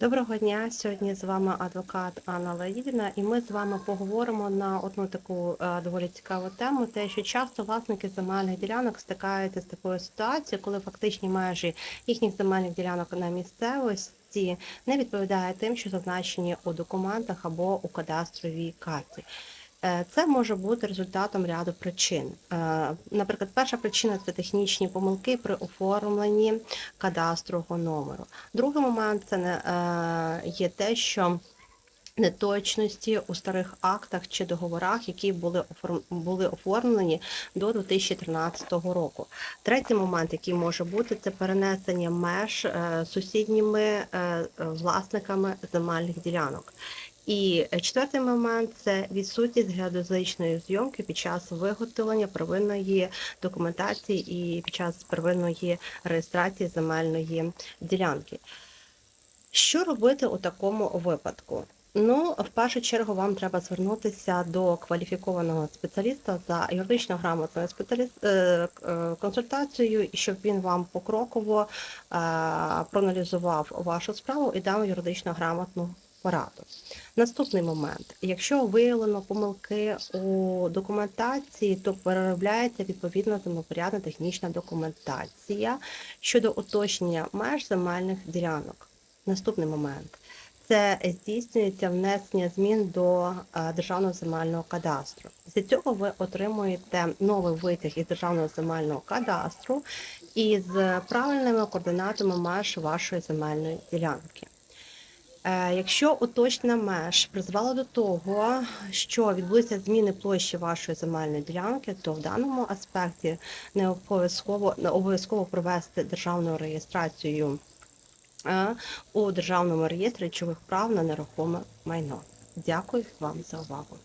Доброго дня. Сьогодні з вами адвокат Анна Леївна, і ми з вами поговоримо на одну таку е, доволі цікаву тему. Те, що часто власники земельних ділянок стикаються з такою ситуацією, коли фактичні межі їхніх земельних ділянок на місцевості не відповідають тим, що зазначені у документах або у кадастровій карті. Е, Це може бути результатом ряду причин. Е, Наприклад, перша причина це технічні помилки при оформленні кадастрового номеру. Другий момент це е, є те, що неточності у старих актах чи договорах, які були були оформлені до 2013 року. Третій момент, який може бути, це перенесення меж сусідніми власниками земельних ділянок. І четвертий момент це відсутність геодезичної зйомки під час виготовлення первинної документації і під час первинної реєстрації земельної ділянки. Що робити у такому випадку? Ну, в першу чергу, вам треба звернутися до кваліфікованого спеціаліста за юридично грамотною спеціаліст... е, е, консультацією, щоб він вам покроково е, проаналізував вашу справу і дав юридично грамотну пораду. Наступний момент: якщо виявлено помилки у документації, то переробляється відповідно землепорядна технічна документація щодо уточнення меж земельних ділянок. Наступний момент. Це здійснюється внесення змін до е, державного земельного кадастру. Після цього ви отримуєте новий витяг із державного земельного кадастру із правильними координатами меж вашої земельної ділянки. Е, Якщо уточна меж призвела до того, що відбулися зміни площі вашої земельної ділянки, то в даному аспекті не обов'язково не обов'язково провести державну реєстрацію е, у державному реєстрі речових прав на нерухоме майно. Дякую вам за увагу.